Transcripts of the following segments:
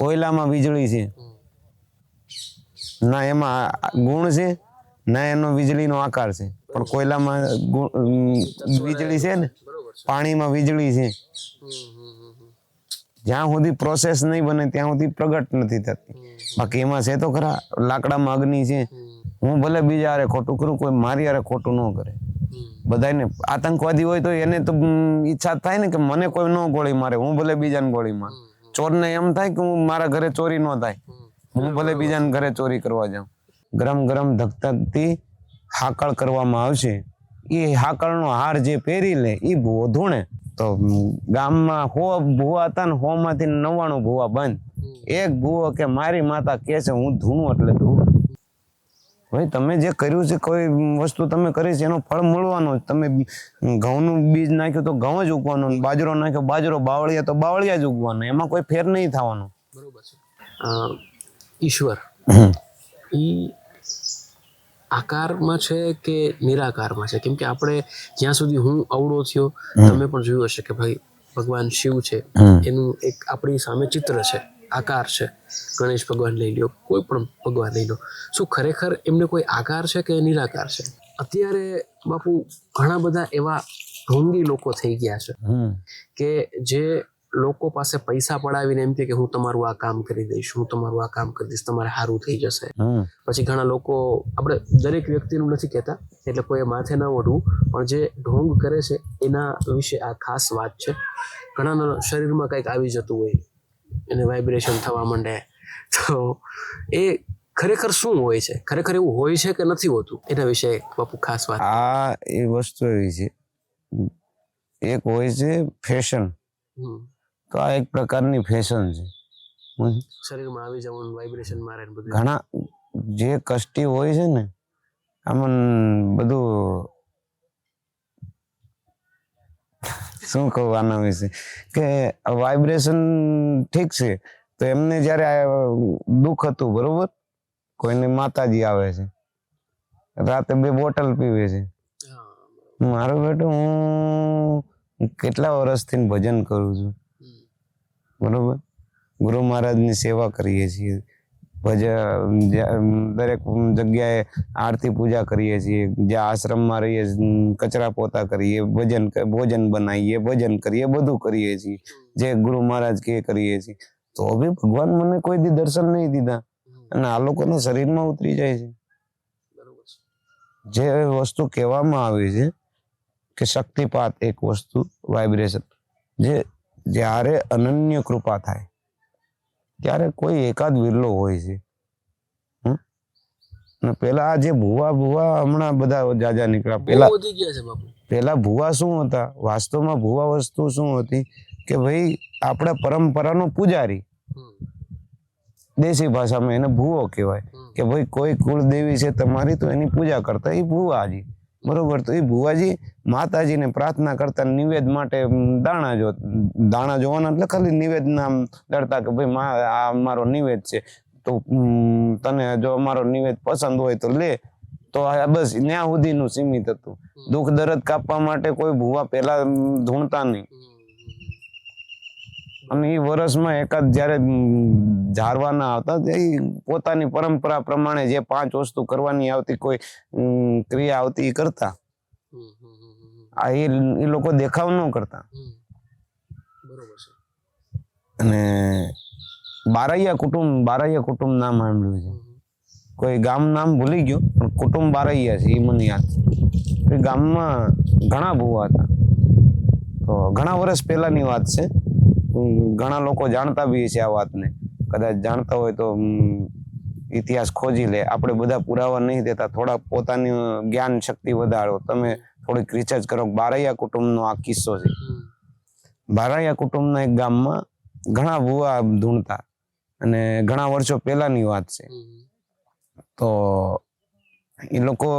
કોયલામાં વીજળી છે. ના, એમાં ગુણ છે, ના, એનો વીજળીનો આકાર છે. પણ કોયલામાં વીજળી છે ને, પાણીમાં વીજળી છે. જ્યાં સુધી પ્રોસેસ નહીં બને, ત્યાં સુધી પ્રગટ નથી થતી. બાકી એમાં છે તો ખરા, લાકડામાં અગ્નિ છે. હું ભલે બીજા હારે ખોટું કરું, કોઈ મારી હારે ખોટું ન કરે. બધાને આતંકવાદી હોય તો એને તો ઈચ્છા થાય ને કે મને કોઈ ન ગોળી મારે, હું ભલે બીજાને ગોળી મારે. ચોરને એમ થાય કે હું મારા ઘરે ચોરી ન થાય. હું ભલે બીજાને ઘરે ચોરી કરવા જાઉં. ગરમ ગરમ ધકધકતી હાકળ કરવામાં આવશે. એ હાકળનો હાર જે પહેરી લે એ ભૂવો ધૂણે. તો ગામમાં હો ભૂવા હતા ને હો માંથી નવ્વાણું ભૂવા બંધ. એક ભૂવો કે મારી માતા કે છે હું ધૂણું એટલે ધૂણું. ભાઈ તમે જે કર્યું છે કોઈ વસ્તુ તમે કરી છે એનો ફળ મળવાનો. તમે ઘઉંનું બીજ નાખ્યું તો ઘઉં જ ઉગવાનું બાજરો નાખ્યો બાજરો બાવળિયા તો બાવળિયા જ ઉગવાના. એમાં કોઈ ફેર નહીં થવાનો. બરોબર છે. ઈશ્વર ઈ આકારમાં છે કે નિરાકારમાં છે? કેમ કે આપણે જ્યાં સુધી હું અવળો થયો તમે પણ જોયું હશે કે ભાઈ ભગવાન શિવ છે. એનું એક આપણી સામે ચિત્ર છે. આકાર છે. ગણેશ ભગવાન લઈ લ્યો કોઈ પણ ભગવાન લઈ લો. શું ખરેખર એમને કોઈ આકાર છે કે નિરાકાર છે? અત્યારે બાપુ ઘણા બધા એવા ઢોંગી લોકો થઈ ગયા છે કે જે લોકો પાસે પૈસા પડાવીને એમ કે હું તમારું આ કામ કરી દઈશ હું તમારું આ કામ કરી દઈશ તમારે સારું થઈ જશે. પછી ઘણા લોકો આપણે દરેક વ્યક્તિનું નથી કહેતા એટલે કોઈ માથે ન ઓઢવું પણ જે ઢોંગ કરે છે એના વિશે આ ખાસ વાત છે. ઘણાના શરીરમાં કંઈક આવી જતું હોય એને વાઇબ્રેશન થવા માંડે. તો એ ખરેખર શું હોય છે? ખરેખર એવું હોય છે કે નથી હોતું? એના વિશે બાપુ ખાસ વાત. આ એ વસ્તુ એવી છે. એક હોય છે ફેશન. તો આ એક પ્રકારની ફેશન છે. શરીરમાં આવી જવાનું વાઇબ્રેશન મારે બધું. ઘણા જે કષ્ટી હોય છે ને આમાં બધું શું કહું આના વિશે? કે વાઇબ્રેશન ઠીક છે તો એમને જ્યારે દુઃખ હતું બરોબર? કોઈને માતાજી આવે છે રાતે બે બોટલ પીવે છે. મારો બેટો બેટું હું કેટલા વર્ષથી ભજન કરું છું. બરોબર? ગુરુ મહારાજની સેવા કરીએ છીએ. ભજન દરેક જગ્યાએ આરતી પૂજા કરીએ છીએ જે આશ્રમમાં રહીએ કચરા પોતા કરીએ ભજન ભોજન બનાવીએ ભજન કરીએ બધું કરીએ છીએ જે ગુરુ મહારાજ કે કરીએ છીએ. તો બી ભગવાન મને કોઈ દી દર્શન નહીં દીધા અને આ લોકોના શરીરમાં ઉતરી જાય છે. છે. જે વસ્તુ કહેવામાં આવી છે કે શક્તિપાત એક વસ્તુ વાઇબ્રેશન જે જ્યારે અનન્ય કૃપા થાય ત્યારે કોઈ એકાદ વિરલો હોય છે? અને પેલા આ જે ભુવા ભુવા હમણાં બધા જાજા નીકળ્યા. પેલા પેલા ભુવા શું હતા? વાસ્તવમાં ભુવા વસ્તુ શું હતી? કે ભાઈ આપણા પરંપરાનો પૂજારી. દેશી ભાષામાં એને ભુવો કહેવાય. કે ભાઈ કોઈ કુળ દેવી છે તમારી તો એની પૂજા કરતા એ ભુવાજી. બરોબર? તો એ ભુવાજી માતાજીને પ્રાર્થના કરતા નિવેદ માટે દાણા જો દાણા જોવાના એટલે ખાલી નિવેદ નામ દળતા કે ભાઈ મા આ મારો નિવેદ છે. તો તને જો અમારો નિવેદ પસંદ હોય તો લે. તો આ બસ ત્યાં સુધીનું સીમિત હતું. દુઃખ દર્દ કાપવા માટે કોઈ ભુવા પેલા ધૂણતા નહીં. અને એ વર્ષમાં એકાદ જ્યારે ઝારવાના આવતા એ પોતાની પરંપરા પ્રમાણે જે પાંચ વસ્તુ કરવાની આવતી કોઈ ક્રિયા આવતી એ કરતા. આ એ લોકો દેખાવ ન કરતા. બરોબર છે. અને બારૈયા કુટુંબ બારૈયા કુટુંબ નામ સાંભળ્યું છે. કોઈ ગામ નામ ભૂલી ગયો પણ કુટુંબ બારૈયા છે એ મને યાદ છે. ગામમાં ઘણા ભૂવા હતા. તો ઘણા વર્ષ પહેલાની વાત છે. ઘણા લોકો જાણતા બી છે આ વાતને. કદાચ જાણતા હોય તો ઇતિહાસ ખોજી લે. આપણે બધા પુરાવા નહીં દેતા થોડા પોતાની જ્ઞાન શક્તિ વધારો. તમે થોડીક રિસર્ચ કરો. બારૈયા કુટુંબનો આ કિસ્સો છે. બારૈયા કુટુંબના એક ગામમાં ઘણા ભૂવા ધૂણતા અને ઘણા વર્ષો પહેલાની વાત છે. તો એ લોકો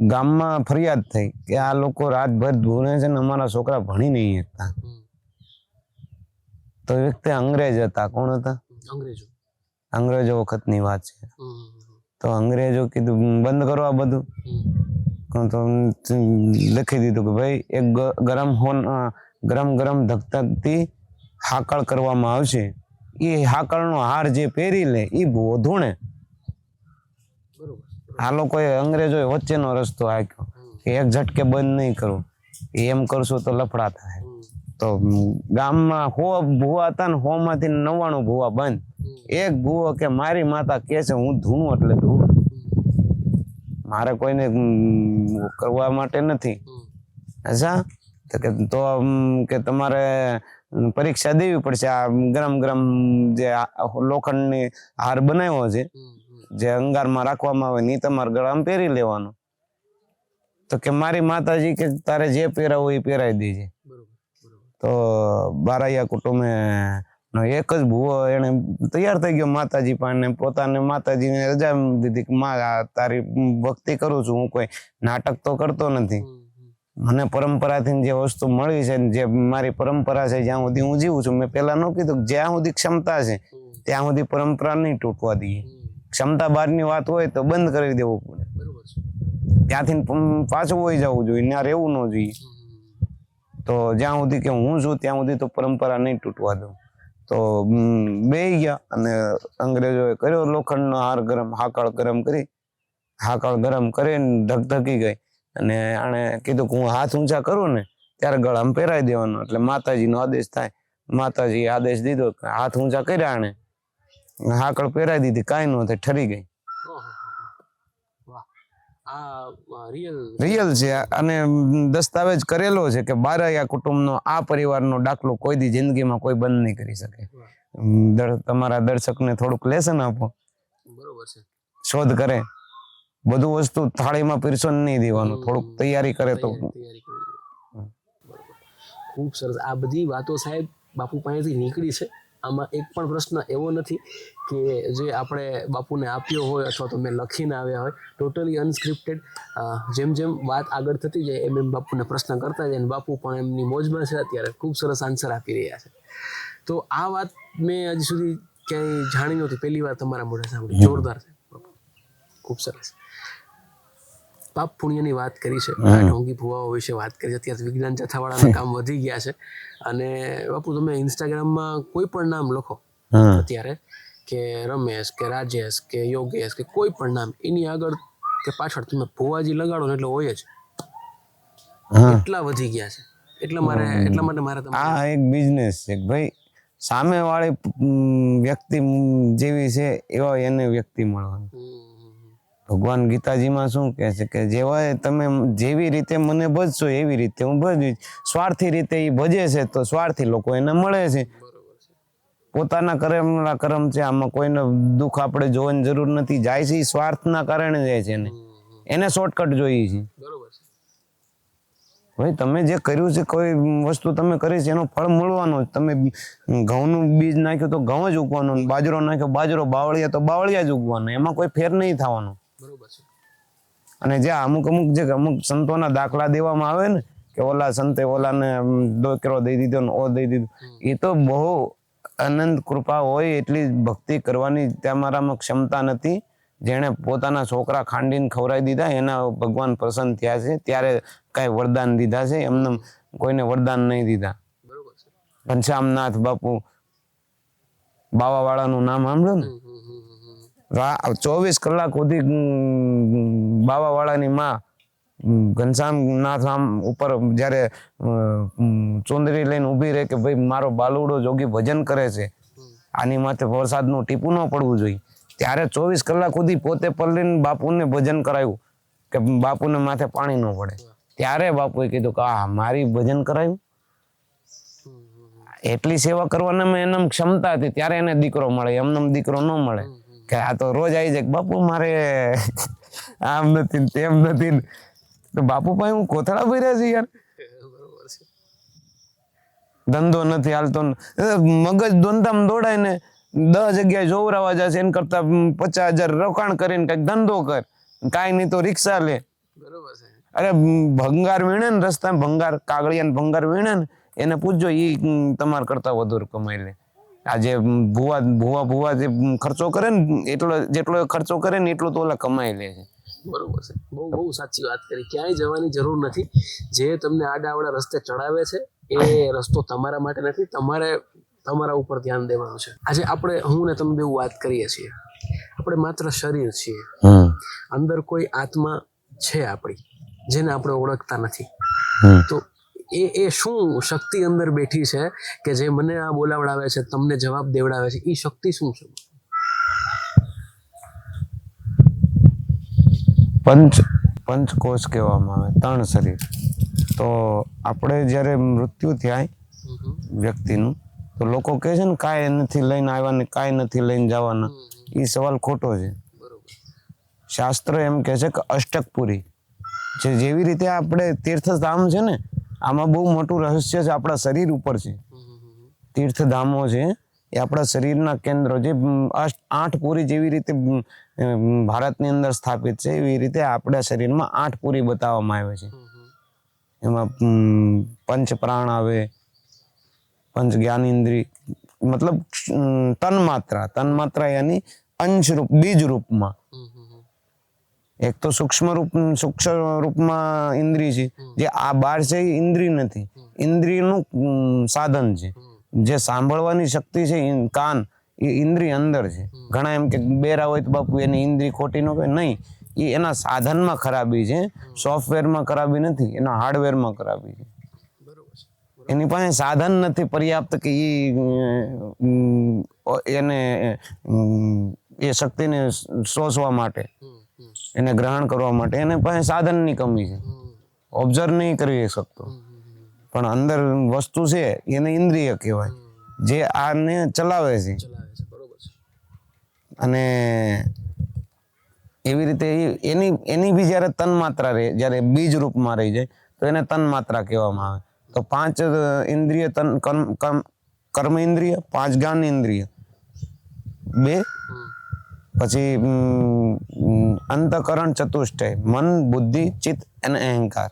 ગામમાં ફરિયાદ થઈ કે આ લોકો રાતભર ધૂણે છે ને અમારા છોકરા ભણી નહીં શકતા. તો એ વખતે અંગ્રેજ હતા. કોણ હતા? અંગ્રેજો. અંગ્રેજો વખતની વાત છે. તો અંગ્રેજો કીધું બંધ કરો આ બધું. તો લખી દીધું કે ભાઈ એક ગરમ હોન ગરમ ગરમ ધકધકતી હાકળ કરવામાં આવશે. એ હાકળનો હાર જે પહેરી લે એ વધુ ને આ લોકોએ અંગ્રેજોએ વચ્ચેનો રસ્તો આપ્યો કે એક ઝટકે બંધ નહીં કરવું એમ કરશું તો લફડા થાય. તો મ, ગામમાં હો ભૂવા હતા ને હો માંથી નવ્વાણું ભૂવા બંધ. એક ભૂવો કે મારી માતા કે છે હું ધૂણું એટલે ધૂણું. મારે કોઈને કરવા માટે નથી. અચ્છા? તો કે તો કે તમારે પરીક્ષા દેવી પડશે. આ ગરમ ગરમ જે લોખંડની હાર બનાવ્યો છે. જે અંગારમાં રાખવામાં આવે ને તમારે ગળામાં પહેરી લેવાનો. તો કે મારી માતાજી કે તારે જે પહેરાવું એ પહેરાવી દેજે. તો બારાયા કુટુંબે નો એક જ ભૂવો એને તૈયાર થઈ ગયો માતાજી પાસે પોતાને માતાજીને રજા દીધી કે માં તારી ભક્તિ કરું છું હું કોઈ નાટક તો કરતો નથી. મને પરંપરાથી જે વસ્તુ મળી છે ને જે મારી પરંપરા છે જ્યાં સુધી હું જીવું છું મેં પહેલા ન કીધું જ્યાં સુધી ક્ષમતા છે ત્યાં સુધી પરંપરા નહીં તૂટવા દઈએ. ક્ષમતા બહારની વાત હોય તો બંધ કરી દેવું પડે. બરોબર ત્યાંથી પાછું વહી જવું જોઈએ ત્યાં રહેવું ન જોઈએ. તો જ્યાં સુધી કે હું છું, ત્યાં સુધી તો પરંપરા નહીં તૂટવા દઉં. તો બે ગયા અને અંગ્રેજોએ કર્યો લોખંડનો હાર ગરમ, હાકળ ગરમ કરી, હાકળ ગરમ કરીને ધકધકી ગઈ. અને આણે કીધું કે હું હાથ ઊંચા કરું ને, ત્યારે ગળામાં પહેરાવી દેવાનો. એટલે માતાજીનો આદેશ થાય. માતાજી આદેશ દીધો હાથ ઊંચા કર્યા આણે. હાકળ પહેરાવી દીધી, કાંઈ ન થાય, ઠરી ગઈ. રિયલ રિયલ છે. અને દસ્તાવેજ કરેલો છે કે બારૈયા કુટુંબનો આ પરિવારનો દાખલો કોઈ દી જિંદગીમાં કોઈ બંધ નહીં કરી શકે. તમારા દર્શકને થોડુંક લેસન આપો. બરોબર છે. શોધ કરે. બધું વસ્તુ થાળીમાં પીરસો નહીં દેવાનું. થોડુંક તૈયારી કરે તો. ખૂબ સરસ. આ બધી વાતો સાહેબ બાપુ પાસેથી નીકળી છે. આમાં એક પણ પ્રશ્ન એવો નથી કે જે આપણે બાપુને આપ્યો હોય અથવા તો મેં લખીને આવ્યા હોય ટોટલી અનસ્ક્રિપ્ટેડ જેમ જેમ વાત આગળ થતી જાય એમ એમ બાપુને પ્રશ્ન કરતા જાય અને બાપુ પણ એમની મોજમાં છે અત્યારે ખૂબ સરસ આન્સર આપી રહ્યા છે. તો આ વાત મેં હજી સુધી ક્યાંય જાણી નહોતી. પહેલી વાર તમારા મોઢે સાંભળી. જોરદાર છે. ખૂબ સરસ. પાપ પુણ્યની વાત કરી છે. ઢોંગી ભુવાઓ વિશે વાત કરી છે. અત્યારે વિજ્ઞાન જથ્થાવાળાના કામ વધી ગયા છે. અને બાપુ તમે ઇન્સ્ટાગ્રામમાં કોઈ પણ નામ લખો અત્યારે કે રમેશ કે રાજેશ કે યોગેશ કે કોઈ પણ નામ એની આગળ કે પાછળ તમે ભુવાજી લગાડો ને એટલે હોય જ. એટલા વધી ગયા છે. એટલા મારે એટલા માટે મારે આ એક બિઝનેસ છે ભાઈ સામે વાળી વ્યક્તિ જેવી છે એવા એને વ્યક્તિ મળવાનું. ભગવાન ગીતાજીમાં શું કહે છે કે જેવા તમે જેવી રીતે મને ભજશો એવી રીતે હું ભજવીશ. સ્વાર્થી રીતે એ ભજે છે તો સ્વાર્થી લોકો એને મળે છે. પોતાના કર્મના કર્મ છે, આમાં કોઈને દુઃખ આપણે જોવાની જરૂર નથી. જાય છે એ સ્વાર્થના કારણે જાય છે એને. એને શોર્ટકટ જોઈએ છે. ભાઈ, તમે જે કર્યું છે, કોઈ વસ્તુ તમે કરી છે, એનો ફળ મળવાનો. તમે ઘઉંનું બીજ નાખ્યું તો ઘઉં જ ઉગવાનો, બાજરો નાખ્યો, બાજરો બાવળિયા તો બાવળિયા જ ઉગવાનો. એમાં કોઈ ફેર નહીં થવાનો. બરોબર છે. અને જે અમુક અમુક જે અમુક સંતોના દાખલા દેવામાં આવે ને કે ઓલા સંતે ઓલાને ડોકરો દઈ દીધો ને ઓ દઈ દીધું એ તો બહુ અનંત કૃપા હોય એટલી ભક્તિ કરવાની તમારામાં ક્ષમતા નથી. જેણે પોતાના છોકરા ખાંડીને ખવરાઈ દીધા એના ભગવાન પ્રસન્ન થયા છે ત્યારે કાંઈ વરદાન દીધા છે એમને કોઈને વરદાન નહીં દીધા. ઘનશ્યામનાથ બાપુ બાવાવાળાનું નામ સાંભળ્યું ને? ચોવીસ કલાક સુધી બાવાવાળાની માં ઘનશ્યામનાથ આમ ઉપર જ્યારે ચુંદરી લઈને ઊભી રહે કે ભાઈ મારો બાલુડો જોગી ભજન કરે છે આની માથે વરસાદનું ટીપું ન પડવું જોઈએ. ત્યારે ચોવીસ કલાક સુધી પોતે પલ્લીને બાપુને ભજન કરાયું કે બાપુને માથે પાણી ન પડે. ત્યારે બાપુએ કીધું કે આ મારી ભજન કરાયું? એટલી સેવા કરવાના એમ ક્ષમતા હતી ત્યારે એને દીકરો મળે એમને દીકરો ન મળે. કે આ તો રોજ આવી જાય. બાપુ મારે આમ નથી ને તેમ નથી તો બાપુ પાસે હું કોથળા ભર્યા છે યાર. ધંધો નથી હાલતો ને. મગજ દોંધામ દોડાય ને દસ જગ્યાએ જોવરાવા જશે એને કરતા પચાસ હજાર રોકાણ કરીને કંઈક ધંધો કર. કાંઈ નહીં તો રિક્ષા લે. બરોબર છે. અરે ભંગાર વીણે ને રસ્તા ભંગાર કાગળિયા ને ભંગાર વીણે ને એને પૂછજો એ તમારા કરતા વધુ કમાઈ લે. આ જે ભુવા ભુવા ભુવા જે ખર્ચો કરે ને એટલો જેટલો ખર્ચો કરે ને એટલો તો ઓલા કમાઈ લે છે. બરોબર છે. બહુ બહુ સાચી વાત કરી. ક્યાંય જવાની જરૂર નથી. જે તમને આડાવડા રસ્તે ચડાવે છે એ રસ્તો તમારા માટે નથી. તમારે તમારા ઉપર ધ્યાન દેવાનું છે. આજે આપણે હું ને તમે બેવું વાત કરીએ છીએ. આપણે માત્ર શરીર છીએ. અંદર કોઈ આત્મા છે આપણી જેને આપણે ઓળખતા નથી. તો એ એ શું શક્તિ અંદર બેઠી છે કે જે મને આ બોલાવડાવે છે તમને જવાબ દેવડાવે છે? એ શક્તિ શું છે? પંચ પંચકોશ કહેવામાં આવે ત્રણ શરીર. તો આપણે જ્યારે મૃત્યુ થાય વ્યક્તિનું તો લોકો કહે છે ને કાંઈ નથી લઈને આવ્યા ને કાંઈ નથી લઈને જવાના. એ સવાલ ખોટો છે. શાસ્ત્ર એમ કહે છે કે અષ્ટકપુરી. જે જેવી રીતે આપણે તીર્થધામ છે ને આમાં બહુ મોટું રહસ્ય છે આપણા શરીર ઉપર છે. તીર્થધામો છે, એ આપણા શરીરના કેન્દ્રો જે આઠ પૂરી જેવી રીતે ભારતની અંદર સ્થાપિત છે, એવી રીતે આપણા શરીરમાં આઠ પૂરી બતાવવામાં આવે છે. એમાં પંચ પ્રાણ આવે પંચ જ્ઞાન ઇન્દ્રિય મતલબ તન્માત્રા. તન્માત્રા યાની અંશ રૂપ બીજ રૂપમાં એક તો સૂક્ષ્મ રૂપ સૂક્ષ્મ રૂપમાં ઇન્દ્રિય છે જે આ બાર છે એ ઇન્દ્રિય નથી. ઇન્દ્રિયનું સાધન છે. જે સાંભળવાની શક્તિ છે કાન એ ઇન્દ્રિય અંદર છે. ઘણા એમ કે બેરા હોય તો બાપુ એની ઇન્દ્રિય ખોટી ન કહે. નહીં એ એના સાધનમાં ખરાબી છે. સોફ્ટવેરમાં ખરાબી નથી એના હાર્ડવેરમાં ખરાબી છે. બરોબર એની પાસે સાધન નથી પર્યાપ્ત કે એ એને એ શક્તિને શોષવા માટે. એને ગ્રહણ કરવા માટે. એને પાસે સાધનની કમી છે. ઓબ્ઝર્વ નહીં કરી શકતો. પણ અંદર વસ્તુ છે એને ઇન્દ્રિય કહેવાય. જે આને ચલાવે છે. અને એવી રીતે એની એની બી જ્યારે તન્માત્રા રહે જ્યારે બીજ રૂપમાં રહી જાય તો એને તન્માત્રા કહેવામાં આવે. તો પાંચ ઇન્દ્રિય તન કર્મ કર્મ- ઇન્દ્રિય પાંચ જ્ઞાન ઇન્દ્રિય. બે? પછી અંતકરણ ચતુષ્ટય, મન, બુદ્ધિ, ચિત્ત અને અહંકાર.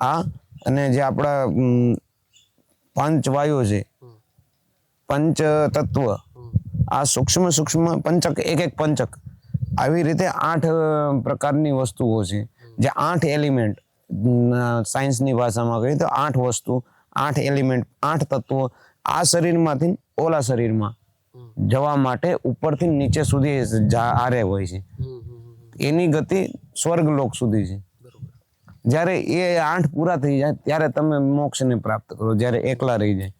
આ અને જે આપણા પંચ વાયુ છે પંચ તત્વ આ સૂક્ષ્મ સૂક્ષ્મ પંચક, એક એક પંચક, આવી રીતે આઠ પ્રકારની વસ્તુઓ છે. જે આઠ એલિમેન્ટ સાયન્સની ભાષામાં કહીએ તો આઠ વસ્તુ, આઠ એલિમેન્ટ, આઠ તત્વો, આ શરીરમાંથી ઓલા શરીરમાં. જવા માટે ઉપરથી નીચે સુધી આરે હોય છે. એની ગતિ સ્વર્ગલોક સુધી છે. જ્યારે એ આઠ પૂરા થઈ જાય ત્યારે તમે મોક્ષને પ્રાપ્ત કરો, જ્યારે એકલા રહી જાય.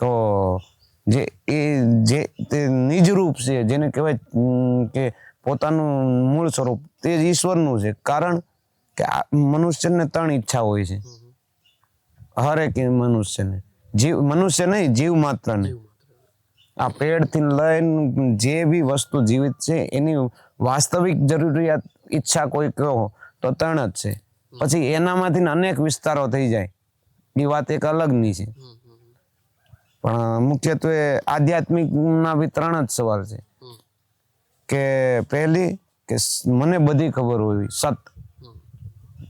તો જે એ જે તે નિજ રૂપ છે, જેને કહેવાય કે પોતાનું મૂળ સ્વરૂપ તે જ ઈશ્વરનું છે. કારણ કે મનુષ્યને ત્રણ ઈચ્છા હોય છે. હરેક મનુષ્યને. જીવ મનુષ્ય નહીં જીવ માત્રને આ પેડથી લઈને જે બી વસ્તુ જીવિત છે એની વાસ્તવિક જરૂરિયાત ઈચ્છા કોઈ કહો તો ત્રણ જ છે. પછી એનામાંથી અનેક વિસ્તારો થઈ જાય. એ વાત એક અલગની છે. પણ મુખ્યત્વે આધ્યાત્મિકના બી ત્રણ જ સવાલ છે. કે પહેલી કે મને બધી ખબર હોવી. સત.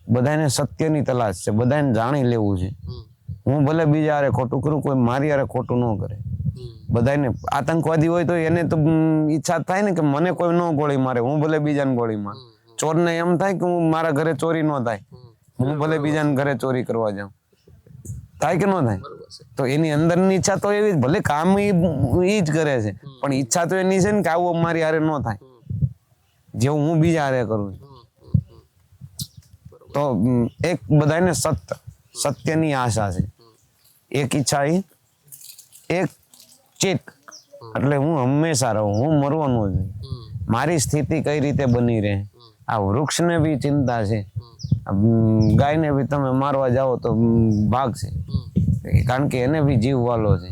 બધાને સત્યની તલાશ છે. બધાને જાણી લેવું છે. હું ભલે બીજા હારે ખોટું કરું કોઈ મારી હારે ખોટું ન કરે. બધાને આતંકવાદી હોય તો એને તો ઈચ્છા થાય ને કે મને કોઈ ન ગોળી મારે હું ભલે બીજાને ગોળી મારે. ચોરને એમ થાય કે હું મારા ઘરે ચોરી ન થાય. હું ભલે બીજાને ઘરે ચોરી કરવા જાઉં. થાય કે ન થાય? તો એની અંદરની ઈચ્છા તો એવી ભલે કામ એ જ કરે છે પણ ઈચ્છા તો એની છે ને કે આવું મારી હારે ન થાય. જેવું હું બીજા હારે કરું છું. તો એક બધાને સત્ય સત્યની આશા છે. એક ઈચ્છા એ એક ચિત્ત એટલે હું હંમેશા રહું હું મરવાનું જ મારી સ્થિતિ કઈ રીતે બની રહે? આ વૃક્ષને બી ચિંતા છે. ગાયને બી તમે મારવા જાઓ તો ભાગ છે. કારણ કે એને બી જીવ વાલો છે.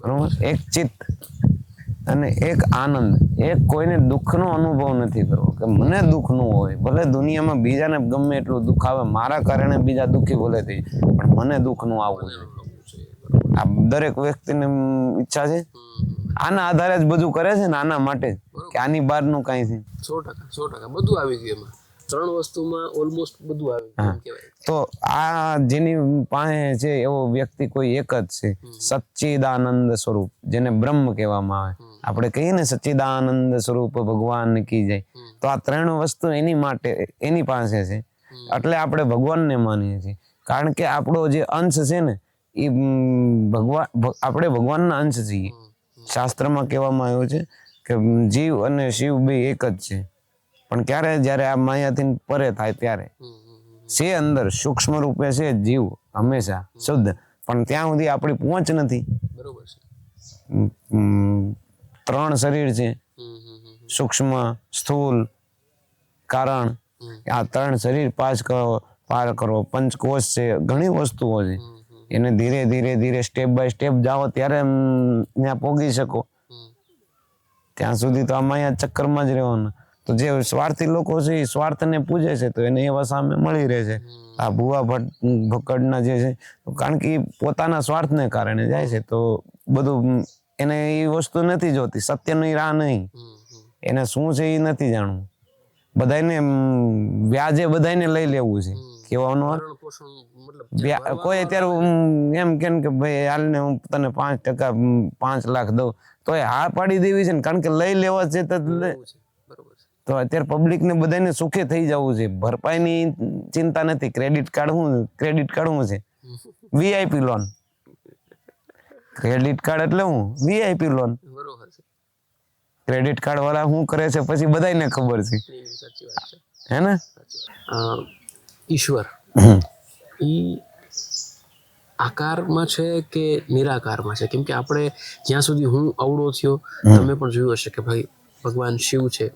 બરોબર? એક ચિત્ત અને એક આનંદ. એક કોઈને દુઃખનો અનુભવ નથી કરવો. કે મને દુઃખ ન હોય ભલે દુનિયામાં બીજાને ગમે એટલું દુઃખ આવે મારા કારણે બીજા દુઃખી ભલે થઈ મને દુઃખનું આવવું જોઈએ આ દરેક વ્યક્તિને ઈચ્છા છે? આના આધારે જ બધું કરે છે ને આના માટે? કે આની બહારનું કાંઈ છે? સો ટકા સો ટકા. બધું આવી ગયું એમાં. ત્રણ વસ્તુમાં ઓલમોસ્ટ બધું આવી તો આ જેની પાસે છે એવો વ્યક્તિ કોઈ એક જ છે. સચ્ચિદાનંદ સ્વરૂપ જેને બ્રહ્મ કહેવામાં આવે. આપણે કહીએ ને સચ્ચિદાનંદ સ્વરૂપ ભગવાન કી જાય. તો આ ત્રણ વસ્તુ એની માટે એની પાસે છે. એટલે આપણે ભગવાનને માનીએ છીએ. કારણ કે આપણો જે અંશ છે ને એ ભગવાન આપણે ભગવાનના અંશ છીએ. શાસ્ત્રમાં કહેવામાં આવ્યું છે કે જીવ અને શિવ બે એક જ છે. પણ ક્યારે? જ્યારે આ માયાથી પરે થાય ત્યારે. છે અંદર સૂક્ષ્મ રૂપે છે જીવ હંમેશા શુદ્ધ. પણ ત્યાં સુધી આપણી પહોંચ નથી. બરોબર છે. ત્રણ શરીર છે. સૂક્ષ્મ સ્થૂલ કારણ. આ ત્રણ શરીર પાસ કરો પાર કરો પંચકોશ છે, ઘણી વસ્તુઓ છે. એને ધીરે ધીરે ધીરે સ્ટેપ બાય સ્ટેપ જાઓ ત્યારે ત્યાં પોગી શકો. ત્યાં સુધી તો આમાં અહીંયા ચક્કરમાં જ રહેવાનું. તો જે સ્વાર્થી લોકો છે, એ સ્વાર્થને પૂજે છે, તો એને એવા સામે મળી રહે છે. આ ભુવા ભટ્ટ ભક્કડના જે છે કારણ કે પોતાના સ્વાર્થને કારણે જાય છે, તો બધું એને એ વસ્તુ નથી જોતી, સત્યની રાહ નહીં. એને શું છે એ નથી જાણવું. બધાને વ્યાજે બધાને લઈ લેવું છે. કહેવાનો કોઈ અત્યારે એમ કે ભાઈ હાલને હું તને પાંચ ટકા પાંચ લાખ દઉં તો એ હા પાડી દેવી છે ને કારણ કે લઈ લેવા છે તો તો અત્યારે પબ્લિક ને બધાને સુખે થઈ જવું છે. ભરપાઈની ચિંતા નથી. ક્રેડિટ કાર્ડ હું ક્રેડિટ કાર્ડ હું છે. વીઆઈપી લોન ક્રેડિટ કાર્ડ એટલે હું વીઆઈપી લોન બરોબર છે. ક્રેડિટ કાર્ડ વાળા શું કરે છે? પછી બધાને ખબર છે. હે ને? ઈશ્વર. એ આકારમાં છે કે નિરાકારમાં છે? કેમ કે આપણે જ્યાં સુધી હું અવળો થયો તમે પણ જોયું હશે કે ભાઈ ભગવાન શિવ છે.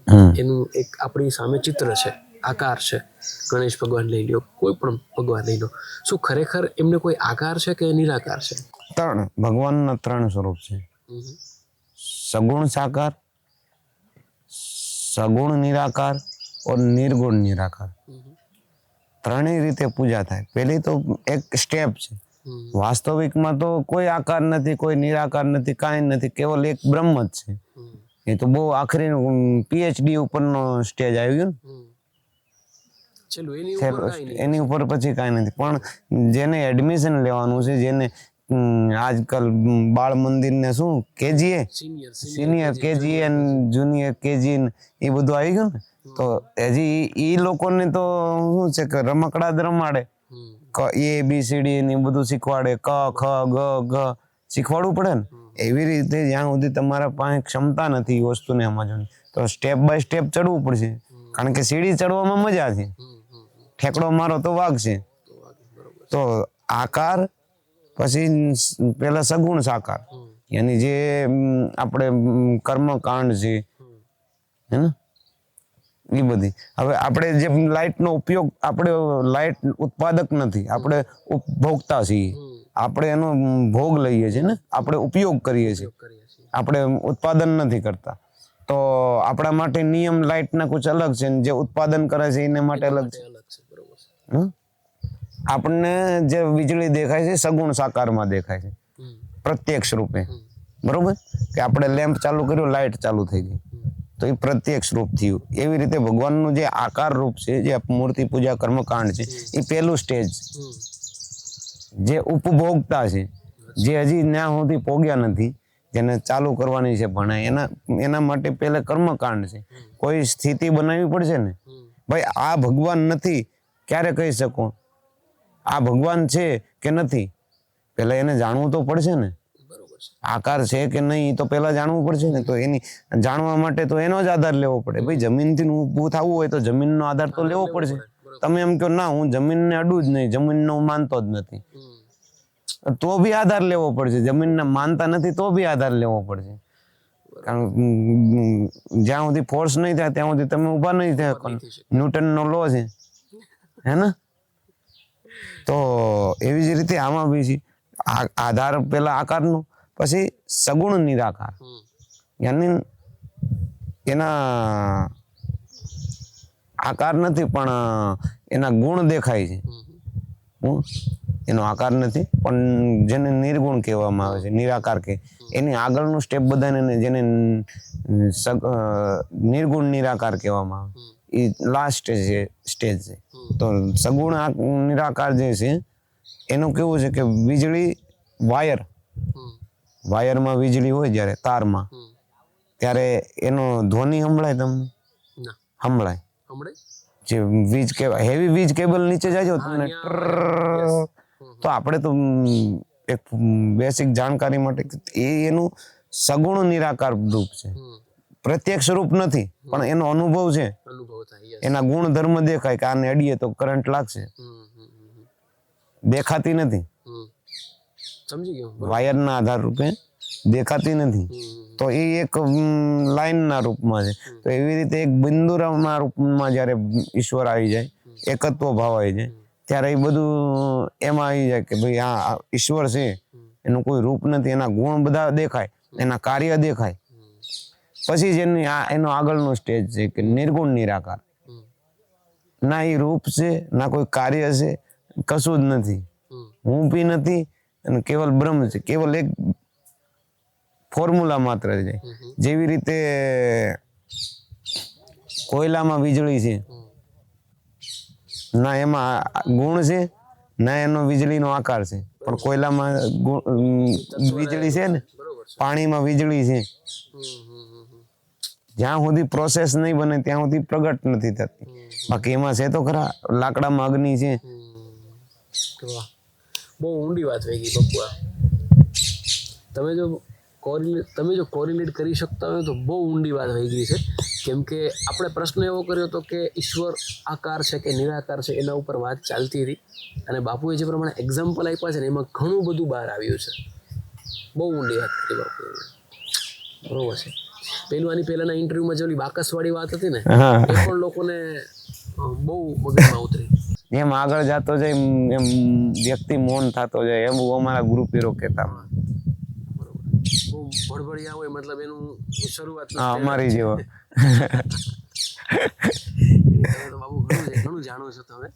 એનું એક આપણી સામે ચિત્ર છે. આકાર છે. ગણેશ ભગવાન લઈ લો કોઈ પણ ભગવાન લઈ લો. શું ખરેખર એમને કોઈ આકાર છે કે નિરાકાર છે? ત્રણ ભગવાનના ત્રણ સ્વરૂપ છે. સગુણ સાકાર સગુણ નિરાકાર ઓર નિર્ગુણ નિરાકાર. ત્રણેય રીતે પૂજા થાય. પહેલી તો એક સ્ટેપ છે. વાસ્તવિકમાં તો કોઈ આકાર નથી કોઈ નિરાકાર નથી કાંઈ નથી કેવલ એક બ્રહ્મ જ છે. એ તો બહુ આખરી પીએચડી ઉપરનો સ્ટેજ આવી ગયો એની ઉપર એની ઉપર પછી કાંઈ નથી. પણ જેને એડમિશન લેવાનું છે જેને આજકાલ બાળ મંદિરને શું કેજીએ? સિનિયર સિનિયર કેજી અને જુનિયર કેજી એ બધું આવી ગયું ને? તો હજી ઈ લોકોને તો શું છે કે રમકડા જ રમાડે. એ બી સી ડી ને એ બધું શીખવાડે. ક ખ ગ ઘ શીખવાડવું પડે ને? એવી રીતે જ્યાં સુધી તમારા પાસે ક્ષમતા નથી એ વસ્તુને સમજવાની. તો સ્ટેપ બાય સ્ટેપ ચડવું પડશે. કારણ કે સીડી ચડવામાં મજા છે. ઠેકડો મારો તો વાઘ છે. તો આકાર પછી પેલા સગુણ સાકાર. એની જે આપણે કર્મકાંડ છે. હે ને એ બધી. હવે આપણે જે લાઇટનો ઉપયોગ આપણે લાઇટ ઉત્પાદક નથી. આપણે ઉપભોક્તા છીએ. આપણે એનો ભોગ લઈએ છીએ ને? આપણે ઉપયોગ કરીએ છીએ. આપણે ઉત્પાદન નથી કરતા. તો આપણા માટે નિયમ લાઇટના કુછ અલગ છે ને? જે ઉત્પાદન કરે છે એને માટે અલગ છે. આપણને જે વીજળી દેખાય છે સગુણ સાકારમાં દેખાય છે. પ્રત્યક્ષ રૂપે. બરોબર? કે આપણે લેમ્પ ચાલુ કર્યો લાઇટ ચાલુ થઈ ગઈ. તો એ પ્રત્યક્ષ રૂપ થયું. એવી રીતે ભગવાનનું જે આકાર રૂપ છે જે મૂર્તિ પૂજા કર્મકાંડ છે એ પહેલું સ્ટેજ જે ઉપભોગતા છે જે હજી ત્યાં સુધી પોગ્યા નથી જેને ચાલુ કરવાની છે ભણાય એના એના માટે પહેલે કર્મકાંડ છે. કોઈ સ્થિતિ બનાવવી પડશે ને? ભાઈ આ ભગવાન નથી ક્યારે કહી શકો? આ ભગવાન છે કે નથી? પહેલાં એને જાણવું તો પડશે ને? આકાર છે કે નહીં તો પહેલા જાણવું પડશે ને તો એની જાણવા માટે તો એનો જ આધાર લેવો પડે. ભાઈ જમીનથી ઊભું થવું હોય તો જમીનનો આધાર તો લેવો પડશે. તમે એમ કહો ના હું જમીનને અડું જ નહીં જમીનનો હું માનતો જ નથી. તો બી આધાર લેવો પડશે. જમીનને માનતા નથી તો બી આધાર લેવો પડશે. કારણ જ્યાં સુધી ફોર્સ નહીં થાય ત્યાં સુધી તમે ઊભા નહીં થાય ન્યૂટનનો લો છે. હે ને? તો એવી જ રીતે આમાં બી છે. આ- આધાર પેલા આકારનો પછી સગુણ નિરાકાર. યાની એના આકાર નથી પણ એના ગુણ દેખાય છે. એનો આકાર નથી પણ જેને નિર્ગુણ કહેવામાં આવે છે નિરાકાર કે. એની આગળનું સ્ટેપ બધાને જેને નિર્ગુણ નિરાકાર કહેવામાં આવે. એ લાસ્ટ છે સ્ટેજ છે. તો સગુણ નિરાકાર જે છે એનું કેવું છે કે વીજળી વાયર. વાયરમાં વીજળી હોય જ્યારે તારમાં ત્યારે એનો ધ્વનિ સંભળાય તમને? સંભળાય. જે વીજ કેબલ હેવી વીજ કેબલ નીચે જાય તમને. તો આપણે તો એક બેસિક જાણકારી માટે એ એનું સગુણ નિરાકાર રૂપ છે. પ્રત્યક્ષ રૂપ નથી પણ એનો અનુભવ છે. એના ગુણ ધર્મ દેખાય કે આને અડીએ તો કરંટ લાગશે. દેખાતી નથી. સમજી ગયો વાયરના આધાર રૂપે દેખાતી નથી. તો એ એક લાઈનના રૂપમાં છે. તો એવી રીતે એક બિંદુના રૂપમાં જ્યારે ઈશ્વર આવી જાય એકત્વ ભાવ આવી જાય ત્યારે એ બધું એમાં આવી જાય કે ભાઈ આ ઈશ્વર છે. એનું કોઈ રૂપ નથી એના ગુણ બધા દેખાય એના કાર્ય દેખાય. પછી જેની એની આ એનો આગળનો સ્ટેજ છે કે નિર્ગુણ નિરાકાર. ના એ રૂપ છે ના કોઈ કાર્ય છે કશું જ નથી. હું બી નથી અને કેવલ બ્રહ્મ છે કેવલ એક ફોર્મ્યુલા માત્ર છે. જેવી રીતે કોયલામાં વીજળી છે ના એમાં ગુણ છે ના એનો વીજળીનો આકાર છે. પણ કોયલામાં વીજળી છે ને પાણીમાં વીજળી છે. જ્યાં સુધી પ્રોસેસ નહીં બને ત્યાં સુધી પ્રગટ નથી થતી. બાકી એમાં છે તો ખરા લાકડામાં અગ્નિ છે. બહુ ઊંડી વાત થઈ ગઈ બપુઆ તમે જો કોરિલેટ તમે જો કોરિલેટ કરી શકતા હોય તો બહુ ઊંડી વાત થઈ ગઈ છે. કેમ કે આપણે પ્રશ્ન એવો કર્યો હતો કે ઈશ્વર આકાર છે કે નિરાકાર છે એના ઉપર વાત ચાલતી હતી. અને બાપુએ જે પ્રમાણે એક્ઝામ્પલ આપ્યા છે ને એમાં ઘણું બધું બહાર આવ્યું છે. બહુ ઊંડી વાત કરી બાપુએ બરોબર છે. પેલું આની પહેલાના ઇન્ટરવ્યુમાં જે ઓલી બાકસવાળી વાત હતી ને એ પણ લોકોને બહુ મગજમાં ઉતરી એમ આગળ જતો જાય એમ વ્યક્તિ મૌન થતો જાય એવું અમારા ગ્રુપ હીરો કહેતા બહુ ભડભડિયા હોય મતલબ એનું શરૂઆત હા અમારી જેવો. બાબુ ઘણું ઘણું જાણો છો તમે.